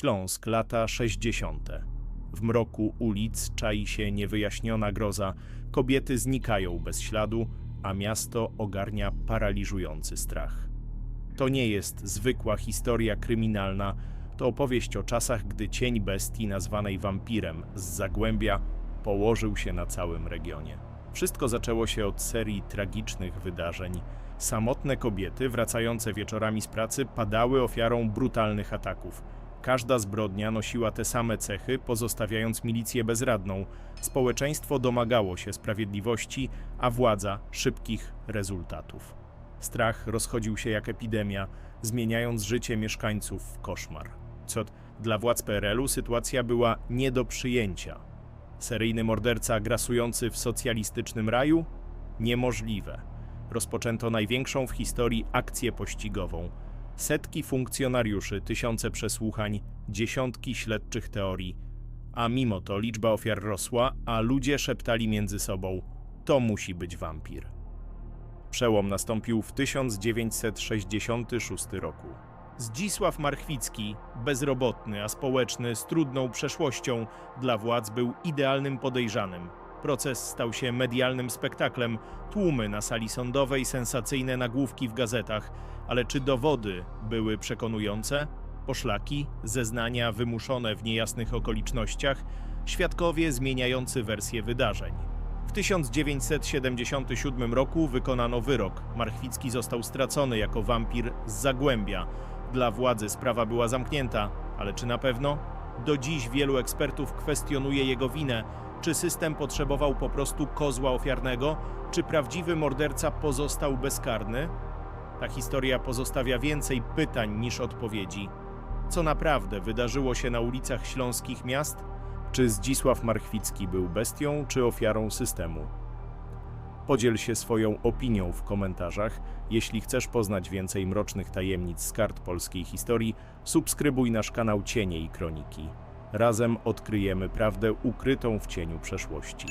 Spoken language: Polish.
Śląsk, lata 60. W mroku ulic czai się niewyjaśniona groza, kobiety znikają bez śladu, a miasto ogarnia paraliżujący strach. To nie jest zwykła historia kryminalna, to opowieść o czasach, gdy cień bestii nazwanej wampirem z Zagłębia położył się na całym regionie. Wszystko zaczęło się od serii tragicznych wydarzeń. Samotne kobiety wracające wieczorami z pracy padały ofiarą brutalnych ataków. Każda zbrodnia nosiła te same cechy, pozostawiając milicję bezradną. Społeczeństwo domagało się sprawiedliwości, a władza szybkich rezultatów. Strach rozchodził się jak epidemia, zmieniając życie mieszkańców w koszmar. Co dla władz PRL-u sytuacja była nie do przyjęcia. Seryjny morderca grasujący w socjalistycznym raju? Niemożliwe. Rozpoczęto największą w historii akcję pościgową. Setki funkcjonariuszy, tysiące przesłuchań, dziesiątki śledczych teorii. A mimo to liczba ofiar rosła, a ludzie szeptali między sobą: To musi być wampir. Przełom nastąpił w 1966 roku. Zdzisław Marchwicki, bezrobotny, a społeczny, z trudną przeszłością, dla władz był idealnym podejrzanym. Proces stał się medialnym spektaklem, tłumy na sali sądowej, sensacyjne nagłówki w gazetach, ale czy dowody były przekonujące? Poszlaki, zeznania wymuszone w niejasnych okolicznościach, świadkowie zmieniający wersję wydarzeń. W 1977 roku wykonano wyrok. Marchwicki został stracony jako wampir z Zagłębia. Dla władzy sprawa była zamknięta, ale czy na pewno? Do dziś wielu ekspertów kwestionuje jego winę. Czy system potrzebował po prostu kozła ofiarnego? Czy prawdziwy morderca pozostał bezkarny? Ta historia pozostawia więcej pytań niż odpowiedzi. Co naprawdę wydarzyło się na ulicach śląskich miast? Czy Zdzisław Marchwicki był bestią, czy ofiarą systemu? Podziel się swoją opinią w komentarzach. Jeśli chcesz poznać więcej mrocznych tajemnic z kart polskiej historii, subskrybuj nasz kanał Cienie i Kroniki. Razem odkryjemy prawdę ukrytą w cieniu przeszłości.